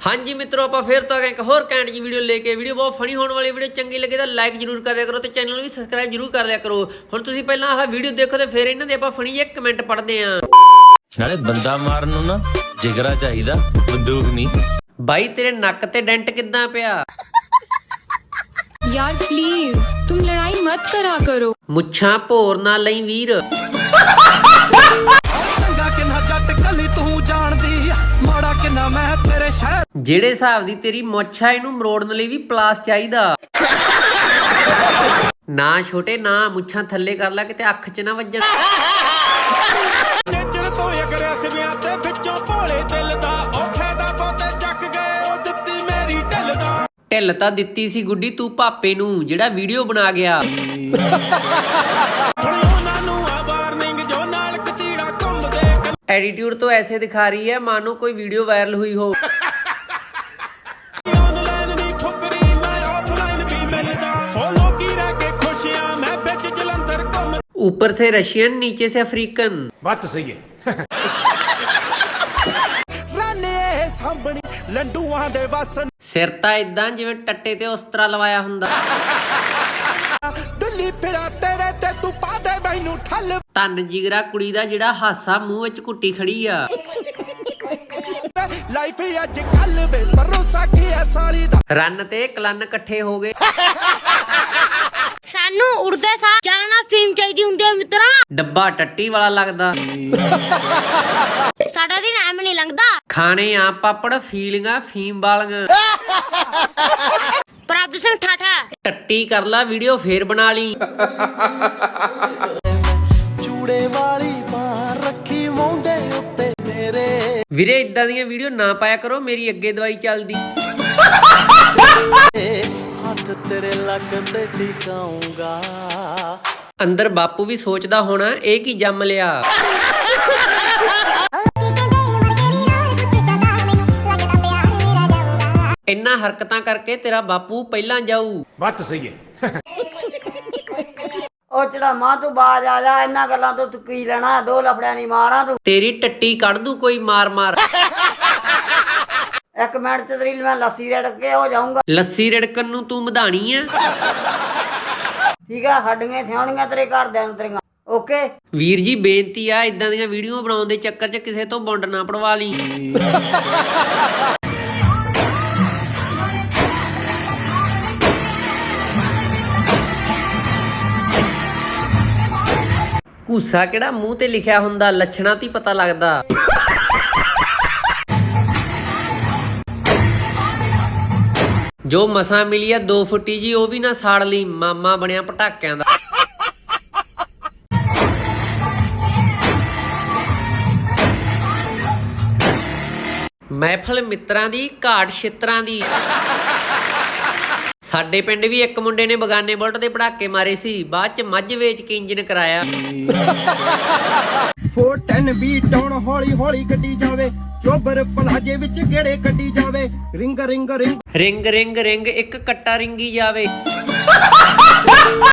ਹਾਂਜੀ ਮਿੱਤਰੋ ਆਪਾਂ ਫੇਰ ਤੋਂ ਆ ਗਏ ਇੱਕ ਹੋਰ ਕੈਂਟ ਜੀ ਵੀਡੀਓ ਲੈ ਕੇ ਵੀਡੀਓ ਬਹੁਤ ਫਨੀ ਹੋਣ ਵਾਲੀ ਵੀਡੀਓ ਚੰਗੀ ਲੱਗੇ ਤਾਂ ਲਾਈਕ ਜਰੂਰ ਕਰ ਦਿਆ ਕਰੋ ਤੇ ਚੈਨਲ ਨੂੰ ਵੀ ਸਬਸਕ੍ਰਾਈਬ ਜਰੂਰ ਕਰ ਲਿਆ ਕਰੋ ਹੁਣ ਤੁਸੀਂ ਪਹਿਲਾਂ ਆਹ ਵੀਡੀਓ ਦੇਖੋ ਤੇ ਫਿਰ ਇਹਨਾਂ ਦੇ ਆਪਾਂ ਫਨੀ ਜਿਹੇ ਕਮੈਂਟ ਪੜ੍ਹਦੇ ਆਂ ਨਾਲੇ ਬੰਦਾ ਮਾਰਨ ਨੂੰ ਨਾ ਜਿਗਰਾ ਚਾਹੀਦਾ ਬੰਦੂਕ ਨਹੀਂ ਬਾਈ ਤੇਰੇ ਨੱਕ ਤੇ ਡੈਂਟ ਕਿੱਦਾਂ ਪਿਆ यार प्लीज तुम लड़ाई मत करा करो ਮੁੱਛਾਂ ਭੋਰ ਨਾ ਲਈ ਵੀਰ ਚੰਗਾ ਕਿੰਨਾ ਜੱਟ ਕੱਲੀ ਤੂੰ ਜਾਣਦੀ ਆ, ਮਾੜਾ ਕਿੰਨਾ ਮੈਂ ਤੇਰੇ ਸ਼ਹਿਰ ਜਿਹੜੇ ਹਿਸਾਬ ਦੀ ਤੇਰੀ ਮੁੱਛ ਆ ਇਹਨੂੰ ਮਰੋੜਨ ਲਈ ਵੀ ਪਲਾਸ ਚਾਹੀਦਾ। ਨਾ ਛੋਟੇ ਨਾ ਮੁੱਛਾਂ ਥੱਲੇ ਕਰ ਲੈ ਕਿਤੇ ਅੱਖ 'ਚ ਨਾ ਵੱਜਣ। ਨੇਚਰ ਤੋਂ ਅਗਰੈਸਿਵਿਆਂ ਤੇ ਵਿੱਚੋਂ ਭੋਲੇ ਦਿਲ ਦਾ ਔਖੇ ਦਾ ਪੋਤੇ ਚੱਕ ਗਏ ਉਹ ਦਿੱਤੀ ਮੇਰੀ ਢਿੱਲ ਦਾ। ਢਿੱਲ ਤਾਂ ਦਿੱਤੀ ਸੀ ਗੁੱਡੀ ਤੂੰ ਪਾਪੇ ਨੂੰ ਜਿਹੜਾ ਵੀਡੀਓ ਬਣਾ ਗਿਆ। ਐਟੀਟਿਊਡ ਤੋਂ ਐਸੇ ਦਿਖਾ ਰਹੀ ਹੈ ਮਾਨੋ ਕੋਈ ਵੀਡੀਓ ਵਾਇਰਲ ਹੋਈ ਹੋ ऊपर से रशियन नीचे से अफ्रीकन ਬਾਤ ਸਹੀ ਹੈ ਰਾਨੇ ਸਾਂਭਣੀ ਲੰਡੂਆਂ ਦੇ ਵਸਨ ਸਿਰ ਤਾਂ ਇਦਾਂ ਜਿਵੇਂ ਟੱਟੇ ਤੇ ਉਸਤਰਾ ਲਵਾਇਆ ਹੁੰਦਾ ਦਿੱਲੀ ਫਿਰਾ ਤੇਰੇ ਤੇ ਤੂੰ ਪਾ ਦੇ ਮੈਨੂੰ ਠੱਲ ਤਨ ਜਿਗਰਾ ਕੁੜੀ ਦਾ ਜਿਹੜਾ ਹਾਸਾ ਮੂੰਹ ਵਿੱਚ ਕੁੱਟੀ ਖੜੀ ਆ ਲਾਈਫ ਅੱਜ ਕੱਲ ਵੇ ਭਰੋਸਾ ਕੀ ਐ ਸਾਲੀ ਦਾ ਰਨ ਤੇ ਕਲਨ ਇਕੱਠੇ ਹੋ ਗਏ ਸਾਨੂੰ ਉੜਦੇ ਸਾਹ ਜਾਣਾ ਫੀਮ ਚਾਹੀਦੀ ਹੁੰਦੀ ਹੈ ਮਿੱਤਰਾ। ਡੱਬਾ ਟੱਟੀ ਵਾਲਾ ਲੱਗਦਾ। ਸਾਡਾ ਦਿਨ ਐਵੇਂ ਨਹੀਂ ਲੰਘਦਾ। ਖਾਣੇ ਆ ਪਾਪੜ ਫੀਲਿੰਗਾਂ ਫੀਮ ਵਾਲੀਆਂ। ਪ੍ਰਭੂ ਸਿੰਘ ਠਾਠਾ। ਟੱਟੀ ਕਰ ਲਾ ਵੀਡੀਓ ਫੇਰ ਬਣਾ ਲਈ। ਚੂੜੇ ਵਾਲੀ ਬਾਹ ਰੱਖੀ ਮੋਢੇ ਉੱਤੇ ਮੇਰੇ। ਵੀਰੇ ਇਦਾਂ ਦੀਆਂ ਵੀਡੀਓ ਨਾ ਪਾਇਆ ਕਰੋ ਮੇਰੀ ਅੱਗੇ ਦਵਾਈ ਚੱਲਦੀ। ਤੇਰੇ ਲੱਕ ਤੇ ਟਿਕਾਉਂਗਾ ਅੰਦਰ ਬਾਪੂ ਵੀ ਸੋਚਦਾ ਹੋਣਾ ਇਹ ਕੀ ਜੰਮ ਲਿਆ? ਇੰਨਾ ਹਰਕਤਾਂ ਕਰਕੇ ਤੇਰਾ ਬਾਪੂ ਪਹਿਲਾਂ ਜਾਊ। ਬਾਤ ਸਹੀ ਹੈ। ਉਹ ਜਿਹੜਾ ਮਾਂ ਤੂੰ ਬਾਜ ਆ ਜਾ ਇਹਨਾਂ ਗੱਲਾਂ ਤੋਂ ਤੂੰ ਕੀ ਲੈਣਾ? ਦੋ ਲਫੜਿਆਂ ਦੀ ਮਾਰਾਂ ਤੂੰ। ਤੇਰੀ ਟੱਟੀ ਕੱਢ ਦੂ ਕੋਈ ਮਾਰ ਮਾਰ ਇੱਕ ਮਿੰਟ ਚ ਤੇਰੀ ਮੈਂ ਲੱਸੀ ਰੜ ਕੇ ਹੋ ਜਾਊਂਗਾ। ਲੱਸੀ ਰੜਕਣ ਨੂੰ ਤੂੰ ਮਧਾਣੀ ਆ ਠੀਕ ਆ ਹੱਡੀਆਂ ਥਿਆਉਣੀਆਂ ਤੇਰੇ ਘਰ ਦੇ ਨੂੰ ਤੇਰੀਆਂ। ਓਕੇ? ਵੀਰ ਜੀ ਬੇਨਤੀ ਆ ਇਦਾਂ ਦੀਆਂ ਵੀਡੀਓ ਬਣਾਉਣ ਦੇ ਚੱਕਰ 'ਚ ਕਿਸੇ ਤੋਂ ਬੌਂਡ ਨਾ ਪੜਵਾ ਲਈ। ਕੂਸਾ ਕਿਹੜਾ ਮੂੰਹ ਤੇ ਲਿਖਿਆ ਹੁੰਦਾ? ਲੱਛਣਾ ਤੋਂ ਪਤਾ ਲੱਗਦਾ। ਜੋ ਮਸਾਂ ਮਿਲੀ ਆ 2 ਫੁੱਟੀ ਜੀ, ਉਹ ਵੀ ਨਾ ਸਾੜ ਲਈ। ਮਾਮਾ ਬਣਿਆ ਪਟਾਕਿਆਂ ਦਾ। ਮਹਿਫਲ ਮਿੱਤਰਾਂ ਦੀ, ਘਾਟ ਛਿੱਤਰਾਂ ਦੀ। ਸਾਡੇ ਪਿੰਡ ਵੀ ਇੱਕ ਮੁੰਡੇ ਨੇ ਬਗਾਨੇ ਬੁਲਟ ਦੇ ਪੜਾਕੇ ਮਾਰੇ ਸੀ। ਬਾਅਦ ਚ ਮੱਝ ਵੇਚ ਕੇ ਇੰਜਨ ਕਰਾਇਆ। 410 ਵੀ ਡਾਊਨ ਹੌਲੀ ਹੌਲੀ ਗੱਡੀ ਜਾਵੇ। ਚੋਬਰ ਪਲਾਜੇ ਵਿੱਚ ਗੇੜੇ ਕੱਢੀ ਜਾਵੇ? Ring ring ring. Ring ring ring ਇੱਕ ਕੱਟਾ ਰਿੰਗੀ ਜਾਵੇ।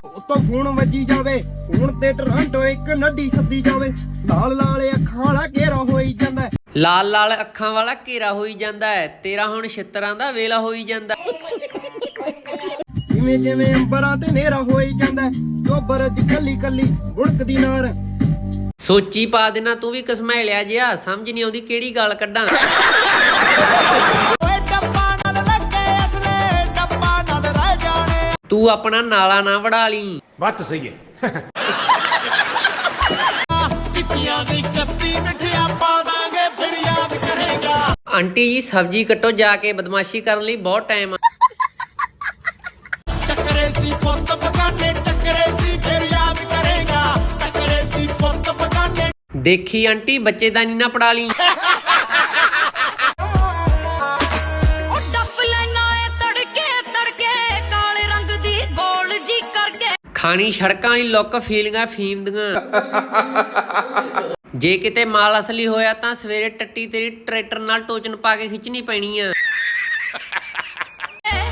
ਉਤੋਂ ਫੋਨ ਵੱਜੀ ਜਾਵੇ। ਫੋਨ ਤੇ ਟਰਾਂਟੋ ਇੱਕ ਨੱਡੀ ਸੱਦੀ ਜਾਵੇ। ਲਾਲ ਲਾਲ ਅੱਖਾਂ ਵਾਲਾ ਘੇਰਾ ਹੋਈ ਜਾਂਦਾ। ਲਾਲ ਲਾਲ ਅੱਖਾਂ ਵਾਲਾ ਘੇਰਾ ਹੋਈ ਜਾਂਦਾ ਹੈ। ਤੇਰਾ ਹੁਣ ਛਿੱਤਰਾਂ ਦਾ ਵੇਲਾ ਹੋਈ ਜਾਂਦਾ ਜਿਵੇਂ ਜਿਵੇਂ ਅੰਬਰਾਂ ਤੇ ਨੇਰਾ ਹੋਈ ਜਾਂਦਾ। ਚੋਬਰ ਦੀ ਕੱਲੀ ਕੱਲੀ ਬੁੜਕਦੀ ਨਾਰ। ਸੋਚੀ ਪਾ ਦੇਣਾ ਤੂੰ ਵੀ ਕਸਮੈਲਿਆ ਜਿਆ ਸਮਝ ਨਹੀਂ ਆਉਂਦੀ ਕਿਹੜੀ ਗੱਲ ਕੱਢਾਂ। ਓਏ ਡੱਬਾ ਨਾਲ ਲੱਗੇ ਅਸਲੇ ਡੱਬਾ ਨਾਲ ਰਹਿ ਜਾਣੇ। ਤੂੰ ਆਪਣਾ ਨਾਲਾ ਨਾ ਵੜਾ ਲਈ। ਬਾਤ ਸਹੀ ਹੈ। ਟਿੱਪੀਆਂ ਦੀ ਕੱਤੀ ਮਿੱਠਿਆ ਪਾ ਦਾਂਗੇ ਫਿਰ ਯਾਦ ਕਰੇਗਾ। ਆਂਟੀ ਜੀ ਸਬਜ਼ੀ ਕੱਟੋ ਜਾ ਕੇ ਬਦਮਾਸ਼ੀ ਕਰਨ ਲਈ ਬਹੁਤ ਟਾਈਮ ਆ। ਟੱਕਰੇ ਸੀ ਪੁੱਤ ਪਕਾਨੇ ਦੇਖੀ ਆਂਟੀ ਬੱਚੇ ਦਾ ਨੀ ਨਾ ਪੜਾ ਲਈ। ਉਹ ਡੱਫ ਲੈਣਾ ਏ ਤੜਕੇ ਤੜਕੇ ਕਾਲੇ ਰੰਗ ਦੀ ਗੋਲ ਜੀ ਕਰਕੇ। ਖਾਣੀ ਸੜਕਾਂ ਦੀ ਲੁੱਕ ਫੀਲਿੰਗਾਂ ਫੀਮ ਦੀਆਂ ਜੇ ਕਿਤੇ ਮਾਲ ਅਸਲੀ ਹੋਇਆ ਤਾਂ ਸਵੇਰੇ ਟੱਟੀ ਤੇਰੀ ਟਰੈਕਟਰ ਨਾਲ ਟੋਚਨ ਪਾ ਕੇ ਖਿੱਚਣੀ ਪੈਣੀ ਆ।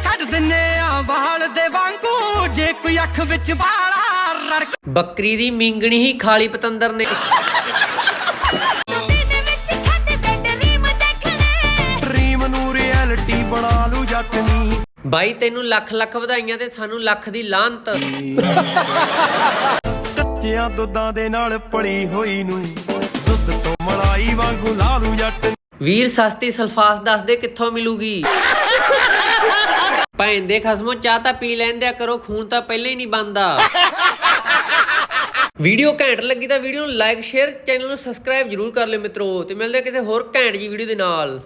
ਕੱਢ ਦਿੰਨੇ ਆ ਵਾਲ ਦੇ ਵਾਂਗੂ ਜੇ ਕੋਈ ਅੱਖ ਵਿੱਚ ਵਾਲਾ ਬੱਕਰੀ ਦੀ ਮਿੰਗਣੀ ਹੀ ਖਾਲੀ ਪਤੰਦਰ ਨੇ। ਦਿਨ ਵਿੱਚ ਛੱਡ ਦੇ ਡਰੀਮ ਦੇਖਣੇ। ਡ੍ਰੀਮ ਨੂੰ ਰਿਐਲਿਟੀ ਬਾਈ ਤੈਨੂੰ ਲੱਖ ਲੱਖ ਵਧਾਈਆਂ ਤੇ ਸਾਨੂੰ ਲੱਖ ਦੀ ਲਾਹਨਤ। ਕੱਚਿਆਂ ਦੁੱਧਾਂ ਦੇ ਨਾਲ ਪਲੀ ਹੋਈ ਨੂੰ ਦੁੱਧ ਤੋਂ ਮਲਾਈ ਵਾਂਗੂ ਲਾਲੂ ਜੱਟ ਵੀਰ ਸਸਤੀ ਸਲਫਾਸ ਦੱਸ ਦੇ ਕਿੱਥੋਂ ਮਿਲੂਗੀ? ਭੈਣ ਦੇ ਖਸਮੋ ਚਾਹ ਤਾਂ ਪੀ ਲੈਂਦਿਆ ਕਰੋ ਖੂਨ ਤਾਂ ਪਹਿਲਾਂ ਹੀ ਨਹੀਂ ਬੰਦਾ ਵੀਡੀਓ ਘੈਂਟ ਲੱਗੀ ਤਾਂ ਵੀਡੀਓ ਨੂੰ ਲਾਈਕ, ਸ਼ੇਅਰ, ਚੈਨਲ ਨੂੰ ਸਬਸਕ੍ਰਾਈਬ ਜਰੂਰ ਕਰ ਲਿਓ ਮਿੱਤਰੋ ਤੇ ਮਿਲਦੇ ਹਾਂ ਕਿਸੇ ਹੋਰ ਘੈਂਟ ਜੀ ਵੀਡੀਓ ਦੇ ਨਾਲ।